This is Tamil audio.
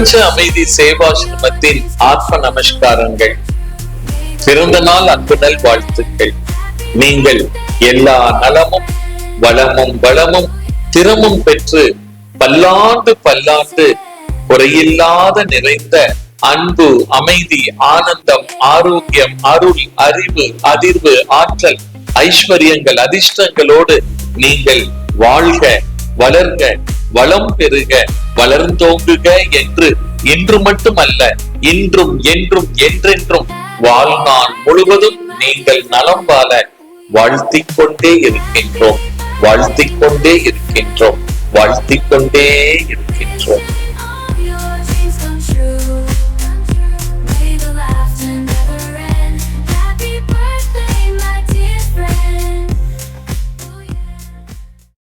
பிரபஞ்ச அமைதி சேவாசிரமத்தின் ஆத்ம நமஸ்காரங்கள். பிறந்த நாள் அன்புடல் வாழ்த்துக்கள். நீங்கள் எல்லா நலமும் வளமும் வளமும் திறமும் பெற்று பல்லாண்டு பல்லாண்டு குறையில்லாத நிறைந்த அன்பு அமைதி ஆனந்தம் ஆரோக்கியம் அருள் அறிவு அதிர்வு ஆற்றல் ஐஸ்வர்யங்கள் அதிர்ஷ்டங்களோடு நீங்கள் வாழ்க வளர்க வளம் பெருக வளர்ந்தோங்குக என்று இன்று மட்டுமல்ல இன்றும் என்றும் என்றென்றும் வாழ்நாள் முழுவதும் நீங்கள் நலம் வாழ வாழ்த்திக் கொண்டே இருக்கின்றோம். வாழ்த்திக் கொண்டே இருக்கின்றோம். வாழ்த்திக் கொண்டே இருக்கின்றோம்.